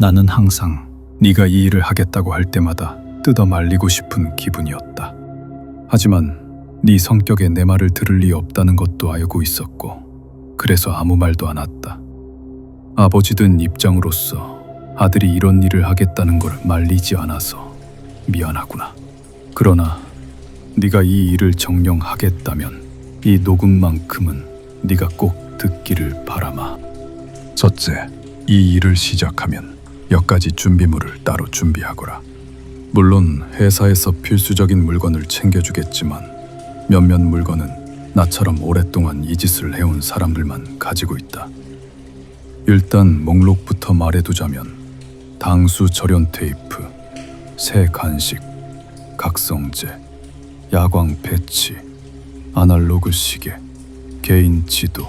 나는 항상 네가 이 일을 하겠다고 할 때마다 뜯어 말리고 싶은 기분이었다. 하지만 네 성격에 내 말을 들을 리 없다는 것도 알고 있었고 그래서 아무 말도 않았다. 아버지 된 입장으로서 아들이 이런 일을 하겠다는 걸 말리지 않아서 미안하구나. 그러나 네가 이 일을 정령하겠다면 이 녹음만큼은 네가 꼭 듣기를 바라마. 첫째, 이 일을 시작하면 몇 가지 준비물을 따로 준비하거라. 물론 회사에서 필수적인 물건을 챙겨주겠지만 몇몇 물건은 나처럼 오랫동안 이 짓을 해온 사람들만 가지고 있다. 일단 목록부터 말해두자면 당수 절연 테이프, 새 간식, 각성제, 야광 배치, 아날로그 시계, 개인 지도,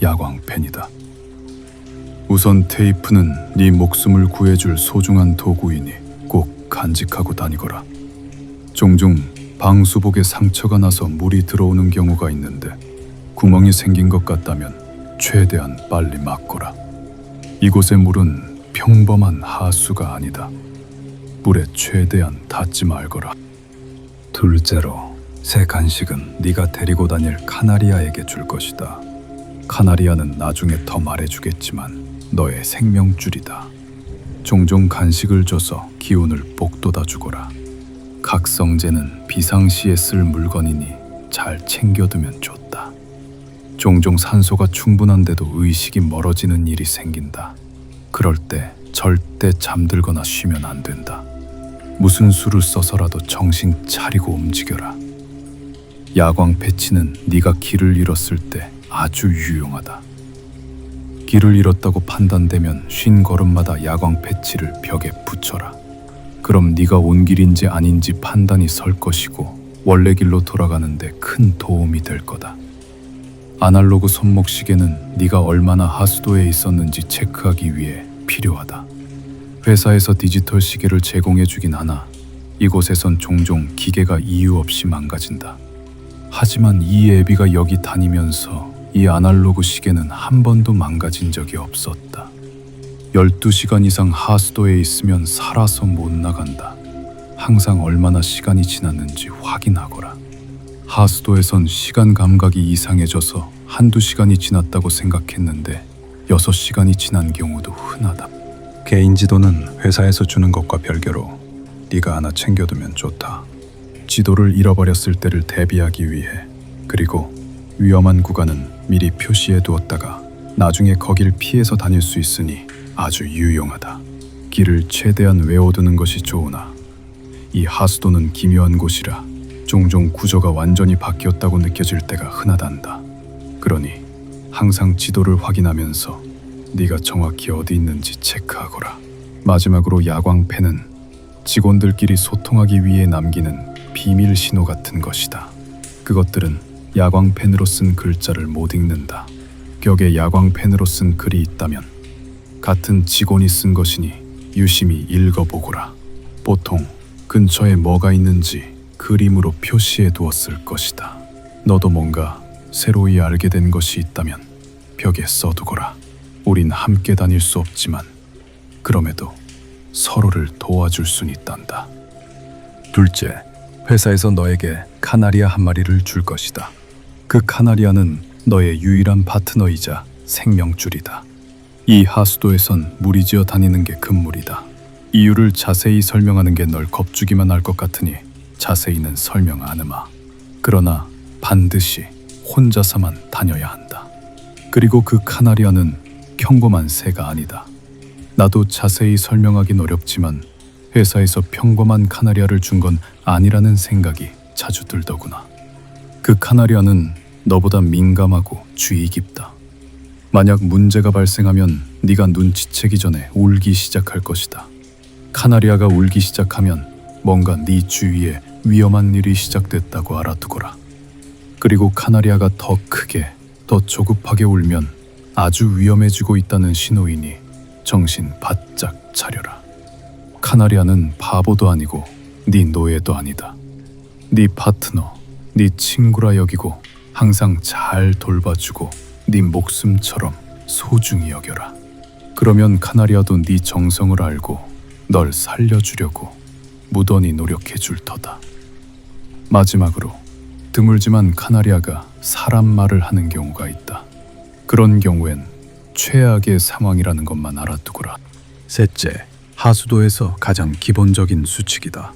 야광 펜이다. 우선 테이프는 네 목숨을 구해줄 소중한 도구이니 꼭 간직하고 다니거라. 종종 방수복에 상처가 나서 물이 들어오는 경우가 있는데 구멍이 생긴 것 같다면 최대한 빨리 막거라. 이곳의 물은 평범한 하수가 아니다. 물에 최대한 닿지 말거라. 둘째로 새 간식은 네가 데리고 다닐 카나리아에게 줄 것이다. 카나리아는 나중에 더 말해주겠지만 너의 생명줄이다. 종종 간식을 줘서 기운을 북돋아 주거라. 각성제는 비상시에 쓸 물건이니 잘 챙겨두면 좋다. 종종 산소가 충분한데도 의식이 멀어지는 일이 생긴다. 그럴 때 절대 잠들거나 쉬면 안 된다. 무슨 수를 써서라도 정신 차리고 움직여라. 야광 패치는 네가 길을 잃었을 때 아주 유용하다. 길을 잃었다고 판단되면 쉰 걸음마다 야광 패치를 벽에 붙여라. 그럼 네가 온 길인지 아닌지 판단이 설 것이고 원래 길로 돌아가는데 큰 도움이 될 거다. 아날로그 손목 시계는 네가 얼마나 하수도에 있었는지 체크하기 위해 필요하다. 회사에서 디지털 시계를 제공해 주긴 하나 이곳에선 종종 기계가 이유 없이 망가진다. 하지만 이 애비가 여기 다니면서 이 아날로그 시계는 한 번도 망가진 적이 없었다. 12시간 이상 하수도에 있으면 살아서 못 나간다. 항상 얼마나 시간이 지났는지 확인하거라. 하수도에선 시간 감각이 이상해져서 한두 시간이 지났다고 생각했는데 6시간이 지난 경우도 흔하다. 개인 지도는 회사에서 주는 것과 별개로 네가 하나 챙겨두면 좋다. 지도를 잃어버렸을 때를 대비하기 위해 그리고 위험한 구간은 미리 표시해 두었다가 나중에 거길 피해서 다닐 수 있으니 아주 유용하다. 길을 최대한 외워두는 것이 좋으나 이 하수도는 기묘한 곳이라 종종 구조가 완전히 바뀌었다고 느껴질 때가 흔하단다. 그러니 항상 지도를 확인하면서 네가 정확히 어디 있는지 체크하거라. 마지막으로 야광펜은 직원들끼리 소통하기 위해 남기는 비밀 신호 같은 것이다. 그것들은 야광펜으로 쓴 글자를 못 읽는다. 벽에 야광펜으로 쓴 글이 있다면 같은 직원이 쓴 것이니 유심히 읽어보거라. 보통 근처에 뭐가 있는지 그림으로 표시해 두었을 것이다. 너도 뭔가 새로이 알게 된 것이 있다면 벽에 써두거라. 우린 함께 다닐 수 없지만 그럼에도 서로를 도와줄 순 있단다. 둘째, 회사에서 너에게 카나리아 한 마리를 줄 것이다. 그 카나리아는 너의 유일한 파트너이자 생명줄이다. 이 하수도에선 무리지어 다니는 게 금물이다. 이유를 자세히 설명하는 게 널 겁주기만 할 것 같으니 자세히는 설명 안 해마. 그러나 반드시 혼자서만 다녀야 한다. 그리고 그 카나리아는 평범한 새가 아니다. 나도 자세히 설명하긴 어렵지만 회사에서 평범한 카나리아를 준 건 아니라는 생각이 자주 들더구나. 그 카나리아는 너보다 민감하고 주의 깊다. 만약 문제가 발생하면 네가 눈치채기 전에 울기 시작할 것이다. 카나리아가 울기 시작하면 뭔가 네 주위에 위험한 일이 시작됐다고 알아두거라. 그리고 카나리아가 더 크게, 더 조급하게 울면 아주 위험해지고 있다는 신호이니 정신 바짝 차려라. 카나리아는 바보도 아니고 네 노예도 아니다. 네 파트너, 네 친구라 여기고 항상 잘 돌봐주고 네 목숨처럼 소중히 여겨라. 그러면 카나리아도 네 정성을 알고 널 살려주려고 무던히 노력해 줄 터다. 마지막으로 드물지만 카나리아가 사람 말을 하는 경우가 있다. 그런 경우엔 최악의 상황이라는 것만 알아두거라. 셋째, 하수도에서 가장 기본적인 수칙이다.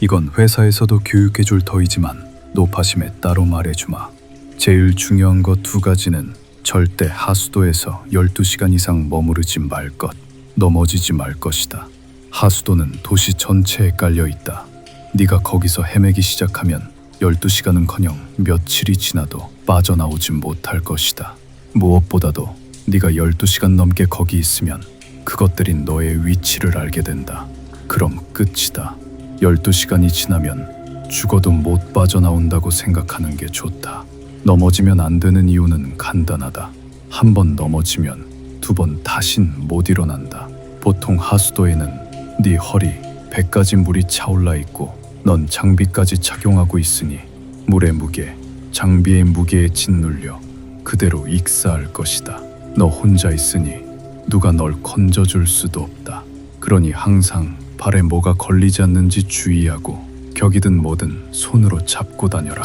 이건 회사에서도 교육해줄 터이지만 노파심에 따로 말해주마. 제일 중요한 것 두 가지는 절대 하수도에서 12시간 이상 머무르지 말 것, 넘어지지 말 것이다. 하수도는 도시 전체에 깔려 있다. 네가 거기서 헤매기 시작하면 12시간은커녕 며칠이 지나도 빠져나오지 못할 것이다. 무엇보다도 네가 12시간 넘게 거기 있으면 그것들이 너의 위치를 알게 된다. 그럼 끝이다. 12시간이 지나면 죽어도 못 빠져나온다고 생각하는 게 좋다. 넘어지면 안 되는 이유는 간단하다. 한 번 넘어지면 두 번 다신 못 일어난다. 보통 하수도에는 네 허리, 배까지 물이 차올라 있고 넌 장비까지 착용하고 있으니 물의 무게, 장비의 무게에 짓눌려 그대로 익사할 것이다. 너 혼자 있으니 누가 널 건져줄 수도 없다. 그러니 항상 발에 뭐가 걸리지 않는지 주의하고 격이든 뭐든 손으로 잡고 다녀라.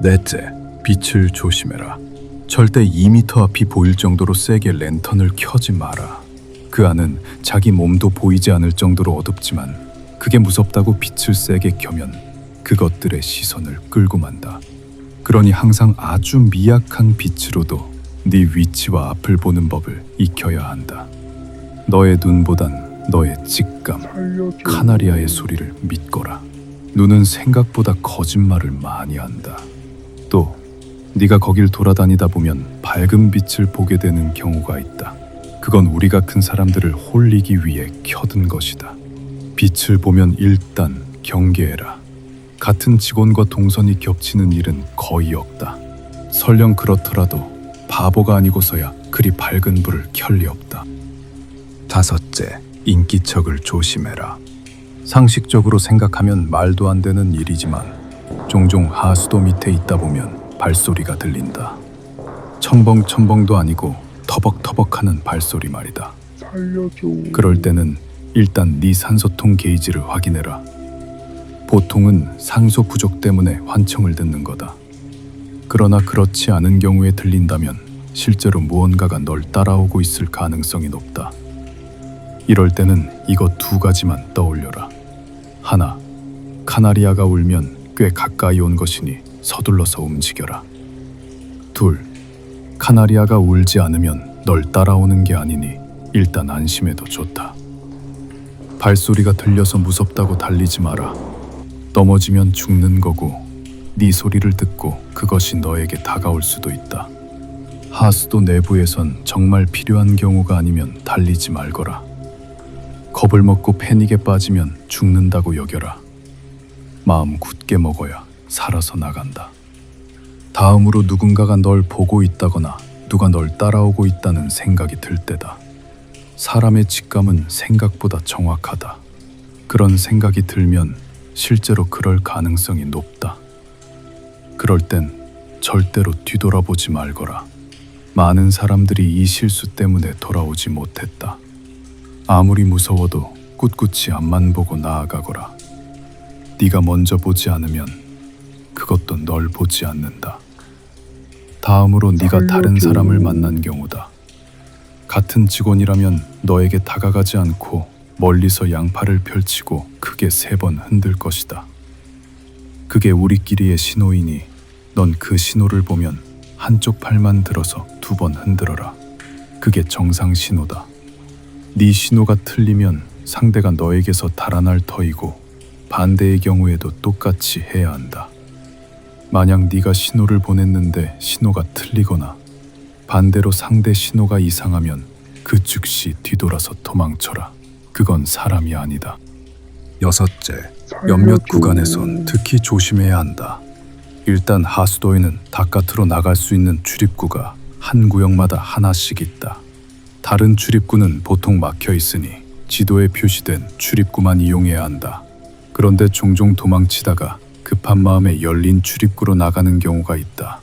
넷째, 빛을 조심해라. 절대 2미터 앞이 보일 정도로 세게 랜턴을 켜지 마라. 그 안은 자기 몸도 보이지 않을 정도로 어둡지만 그게 무섭다고 빛을 세게 켜면 그것들의 시선을 끌고 만다. 그러니 항상 아주 미약한 빛으로도 네 위치와 앞을 보는 법을 익혀야 한다. 너의 눈보단 너의 직감, 카나리아의 소리를 믿거라. 눈은 생각보다 거짓말을 많이 한다. 또 네가 거길 돌아다니다 보면 밝은 빛을 보게 되는 경우가 있다. 그건 우리 같은 사람들을 홀리기 위해 켜둔 것이다. 빛을 보면 일단 경계해라. 같은 직원과 동선이 겹치는 일은 거의 없다. 설령 그렇더라도 바보가 아니고서야 그리 밝은 불을 켤 리 없다. 다섯째, 인기척을 조심해라. 상식적으로 생각하면 말도 안 되는 일이지만 종종 하수도 밑에 있다 보면 발소리가 들린다. 첨벙첨벙도 아니고 터벅터벅하는 발소리 말이다. 살려줘. 그럴 때는 일단 네 산소통 게이지를 확인해라. 보통은 산소 부족 때문에 환청을 듣는 거다. 그러나 그렇지 않은 경우에 들린다면 실제로 무언가가 널 따라오고 있을 가능성이 높다. 이럴 때는 이것 두 가지만 떠올려라. 하나, 카나리아가 울면 꽤 가까이 온 것이니 서둘러서 움직여라. 둘, 카나리아가 울지 않으면 널 따라오는 게 아니니 일단 안심해도 좋다. 발소리가 들려서 무섭다고 달리지 마라. 넘어지면 죽는 거고 네 소리를 듣고 그것이 너에게 다가올 수도 있다. 하수도 내부에선 정말 필요한 경우가 아니면 달리지 말거라. 겁을 먹고 패닉에 빠지면 죽는다고 여겨라. 마음 굳게 먹어야 살아서 나간다. 다음으로 누군가가 널 보고 있다거나 누가 널 따라오고 있다는 생각이 들 때다. 사람의 직감은 생각보다 정확하다. 그런 생각이 들면 실제로 그럴 가능성이 높다. 그럴 땐 절대로 뒤돌아보지 말거라. 많은 사람들이 이 실수 때문에 돌아오지 못했다. 아무리 무서워도 꿋꿋이 앞만 보고 나아가거라. 네가 먼저 보지 않으면 그것도 널 보지 않는다. 다음으로 네가 다른. 사람을 만난 경우다. 같은 직원이라면 너에게 다가가지 않고 멀리서 양팔을 펼치고 크게 세 번 흔들 것이다. 그게 우리끼리의 신호이니 넌 그 신호를 보면 한쪽 팔만 들어서 두 번 흔들어라. 그게 정상 신호다. 네 신호가 틀리면 상대가 너에게서 달아날 터이고 반대의 경우에도 똑같이 해야 한다. 만약 네가 신호를 보냈는데 신호가 틀리거나 반대로 상대 신호가 이상하면 그 즉시 뒤돌아서 도망쳐라. 그건 사람이 아니다. 여섯째, 몇몇. 구간에선 특히 조심해야 한다. 일단 하수도에는 바깥으로 나갈 수 있는 출입구가 한 구역마다 하나씩 있다. 다른 출입구는 보통 막혀 있으니 지도에 표시된 출입구만 이용해야 한다. 그런데 종종 도망치다가 급한 마음에 열린 출입구로 나가는 경우가 있다.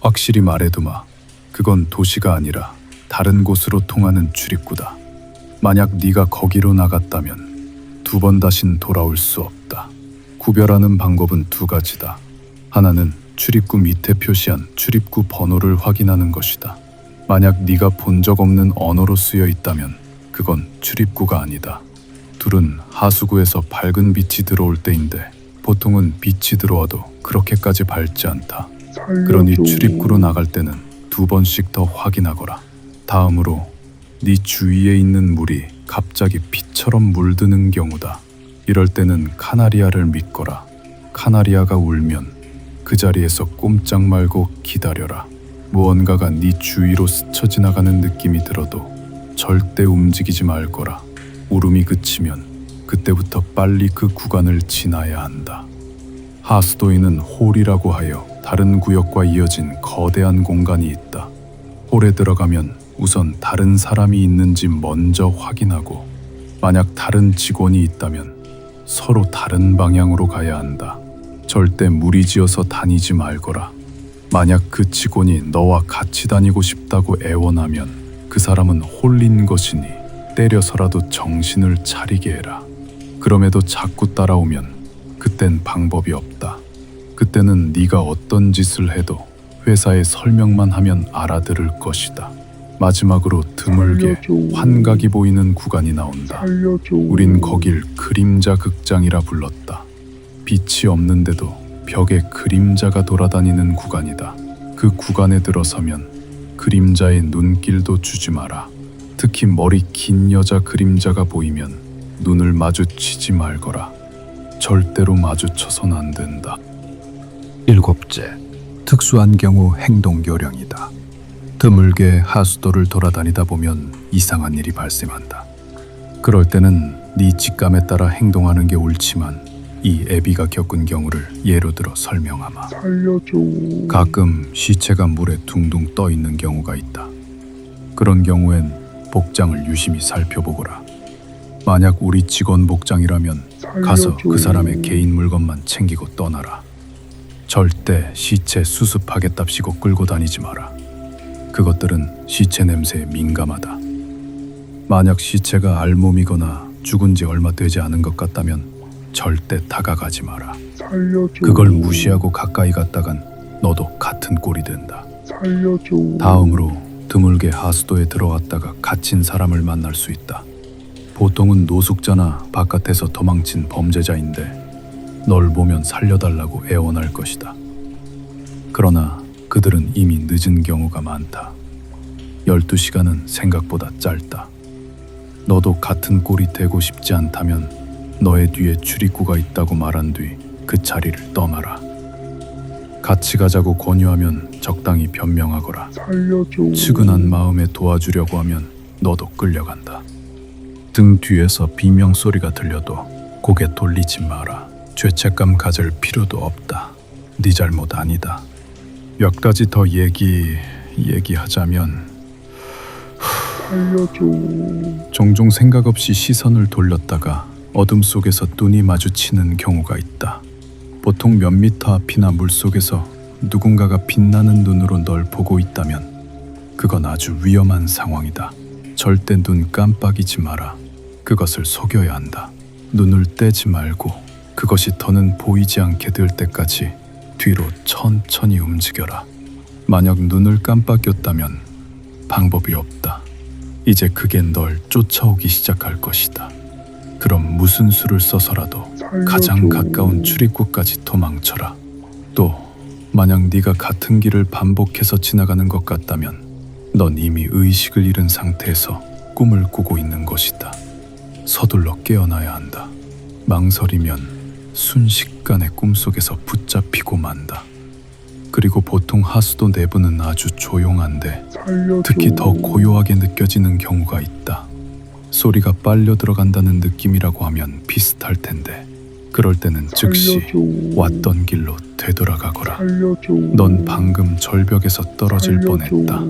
확실히 말해두마. 그건 도시가 아니라 다른 곳으로 통하는 출입구다. 만약 네가 거기로 나갔다면 두 번 다신 돌아올 수 없다. 구별하는 방법은 두 가지다. 하나는 출입구 밑에 표시한 출입구 번호를 확인하는 것이다. 만약 네가 본 적 없는 언어로 쓰여 있다면 그건 출입구가 아니다. 둘은 하수구에서 밝은 빛이 들어올 때인데 보통은 빛이 들어와도 그렇게까지 밝지 않다. 그러니 출입구로 나갈 때는 두 번씩 더 확인하거라. 다음으로 네 주위에 있는 물이 갑자기 빛처럼 물드는 경우다. 이럴 때는 카나리아를 믿거라. 카나리아가 울면 그 자리에서 꼼짝 말고 기다려라. 무언가가 네 주위로 스쳐 지나가는 느낌이 들어도 절대 움직이지 말 거라. 울음이 그치면 그때부터 빨리 그 구간을 지나야 한다. 하수도에는 홀이라고 하여 다른 구역과 이어진 거대한 공간이 있다. 홀에 들어가면 우선 다른 사람이 있는지 먼저 확인하고 만약 다른 직원이 있다면 서로 다른 방향으로 가야 한다. 절대 무리지어서 다니지 말거라. 만약 그 직원이 너와 같이 다니고 싶다고 애원하면 그 사람은 홀린 것이니 때려서라도 정신을 차리게 해라. 그럼에도 자꾸 따라오면 그땐 방법이 없다. 그때는 네가 어떤 짓을 해도 회사에 설명만 하면 알아들을 것이다. 마지막으로 드물게 알려줘. 환각이 보이는 구간이 나온다. 살려줘. 우린 거길 그림자 극장이라 불렀다. 빛이 없는데도 벽에 그림자가 돌아다니는 구간이다. 그 구간에 들어서면 그림자의 눈길도 주지 마라. 특히 머리 긴 여자 그림자가 보이면 눈을 마주치지 말거라. 절대로 마주쳐선 안 된다. 일곱째, 특수한 경우 행동 요령이다. 드물게 하수도를 돌아다니다 보면 이상한 일이 발생한다. 그럴 때는 네 직감에 따라 행동하는 게 옳지만 이 애비가 겪은 경우를 예로 들어 설명하마. 살려줘. 가끔 시체가 물에 둥둥 떠 있는 경우가 있다. 그런 경우엔 복장을 유심히 살펴보거라. 만약 우리 직원 복장이라면 가서. 그 사람의 개인 물건만 챙기고 떠나라. 절대 시체 수습하겠답시고 끌고 다니지 마라. 그것들은 시체 냄새에 민감하다. 만약 시체가 알몸이거나 죽은 지 얼마 되지 않은 것 같다면 절대 다가가지 마라. 살려줘. 그걸 무시하고 가까이 갔다간 너도 같은 꼴이 된다. 살려줘. 다음으로 드물게 하수도에 들어갔다가 갇힌 사람을 만날 수 있다. 보통은 노숙자나 바깥에서 도망친 범죄자인데 널 보면 살려달라고 애원할 것이다. 그러나 그들은 이미 늦은 경우가 많다. 12시간은 생각보다 짧다. 너도 같은 꼴이 되고 싶지 않다면 너의 뒤에 출입구가 있다고 말한 뒤 그 자리를 떠나라. 같이 가자고 권유하면 적당히 변명하거라. 살려줘. 측은한 마음에 도와주려고 하면 너도 끌려간다. 등 뒤에서 비명 소리가 들려도 고개 돌리지 마라. 죄책감 가질 필요도 없다. 네 잘못 아니다. 몇 가지 더 얘기 얘기하자면 살려줘. 종종 생각 없이 시선을 돌렸다가 어둠 속에서 눈이 마주치는 경우가 있다. 보통 몇 미터 앞이나 물 속에서 누군가가 빛나는 눈으로 널 보고 있다면 그건 아주 위험한 상황이다. 절대 눈 깜빡이지 마라. 그것을 속여야 한다. 눈을 떼지 말고 그것이 더는 보이지 않게 될 때까지 뒤로 천천히 움직여라. 만약 눈을 깜빡였다면 방법이 없다. 이제 그게 널 쫓아오기 시작할 것이다. 그럼 무슨 수를 써서라도 가장 가까운 출입구까지 도망쳐라. 또 만약 네가 같은 길을 반복해서 지나가는 것 같다면 넌 이미 의식을 잃은 상태에서 꿈을 꾸고 있는 것이다. 서둘러 깨어나야 한다. 망설이면 순식간에 꿈속에서 붙잡히고 만다. 그리고 보통 하수도 내부는 아주 조용한데. 특히 더 고요하게 느껴지는 경우가 있다. 소리가 빨려 들어간다는 느낌이라고 하면 비슷할 텐데 그럴 때는 즉시. 왔던 길로 되돌아가거라. 넌 방금 절벽에서 떨어질. 뻔했다.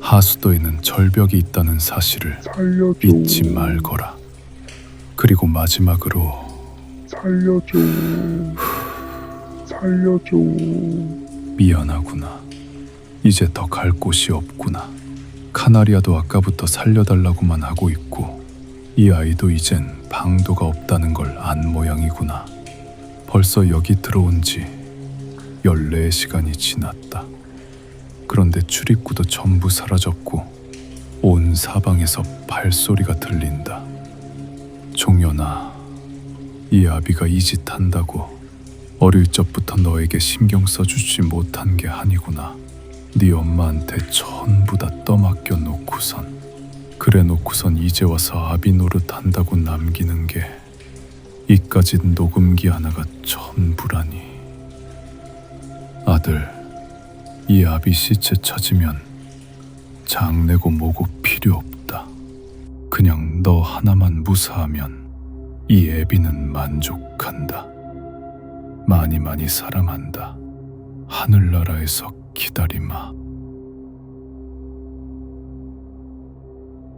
하수도에는 절벽이 있다는 사실을. 잊지 말거라. 그리고 마지막으로 살려줘. 살려줘. 미안하구나. 이제 더 갈 곳이 없구나. 카나리아도 아까부터 살려달라고만 하고 있고 이 아이도 이젠 방도가 없다는 걸 안 모양이구나. 벌써 여기 들어온 지 14시간이 지났다. 그런데 출입구도 전부 사라졌고 온 사방에서 발소리가 들린다. 종현아, 이 아비가 이 짓 한다고 어릴 적부터 너에게 신경 써주지 못한 게 아니구나. 네 엄마한테 전부 다 떠맡겨 놓고선 그래 놓고선 이제 와서 아비 노릇 한다고 남기는 게 이까짓 녹음기 하나가 전부라니. 아들, 이 아비 시체 찾으면 장내고 뭐고 필요 없다. 그냥 너 하나만 무사하면 이 애비는 만족한다. 많이 많이 사랑한다. 하늘나라에서 기다리마.